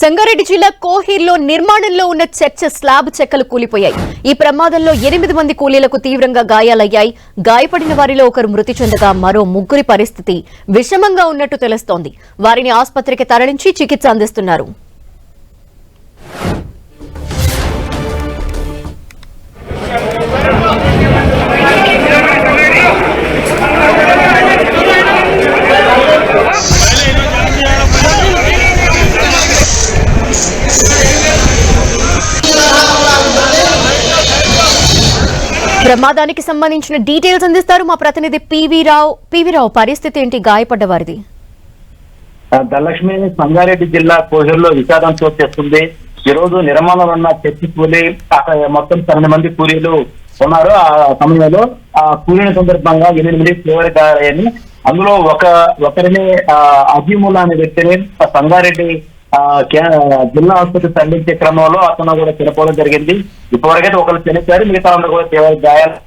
సంగారెడ్డి జిల్లా కోహీర్లో నిర్మాణంలో ఉన్న చర్చ స్లాబ్ చెక్కలు కూలిపోయాయి. ఈ ప్రమాదంలో ఎనిమిది మంది కూలీలకు తీవ్రంగా గాయాలయ్యాయి. గాయపడిన వారిలో ఒకరు మృతి చెందగా మరో ముగ్గురి పరిస్థితి విషమంగా ఉన్నట్టు తెలుస్తోంది. వారిని ఆసుపత్రికి తరలించి చికిత్స అందిస్తున్నారు. ప్రమాదానికి సంబంధించిన డీటెయిల్స్ అందిస్తారు. మా ప్రతినిధి పివి రావు పివి రావు పరిస్థితి ఏంటి? గాయపడ్డ వారిది. ధనలక్ష్మి సంగారెడ్డి జిల్లా కోహూరులో విషాదం చోటు చేస్తుంది ఈ రోజు నిర్మాణంలో ఉన్న చర్చి కూలి అక్కడ మొత్తం తొమ్మిది మంది కూలీలు ఉన్నారు. ఆ సమయంలో ఆ కూలీల సందర్భంగా ఎనిమిది మంది తీవ్ర గాయాలని అందులో ఒక ఒకరిని ఆ, అభిముల అనే వ్యక్తిని సంగారెడ్డి జిల్లా ఆసుపత్రి తరలించే క్రమంలో అతను కూడా చనిపోవడం జరిగింది. ఇప్పటివరకైతే ఒకరు చనిపోయారు. మిగతా అందరూ కూడా తీవ్ర గాయాలు.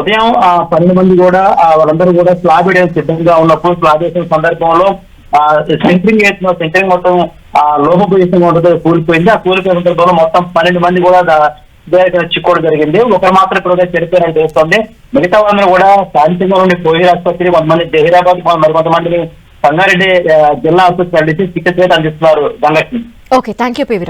ఉదయం ఆ పన్నెండు మంది కూడా వాళ్ళందరూ కూడా స్లాబ్ వేయడానికి సిద్ధంగా ఉన్నప్పుడు స్లాబ్ వేసిన సందర్భంలో ఆ సెంటరింగ్ వేసిన సెంటరింగ్ మొత్తం ఆ లోపభూయిష్టంగా ఉంటుంది కూలిపోయింది. ఆ కూలిపోయిన సందర్భంలో మొత్తం పన్నెండు మంది కూడా దా- చిక్కోవడం జరిగింది. ఒకరు మాత్రం ఇప్పుడు చనిపోయారని తెలుస్తోంది. మిగతా వాళ్ళని కూడా శాంతిగా నుండి కోహిర్ ఆసుపత్రి కొంతమంది జహీరాబాద్ మరి కొంతమందిని సంగారెడ్డి జిల్లా ఆసుపత్రి తరలించి చికిత్స అందిస్తున్నారు Dhanalakshmi okay thank you PV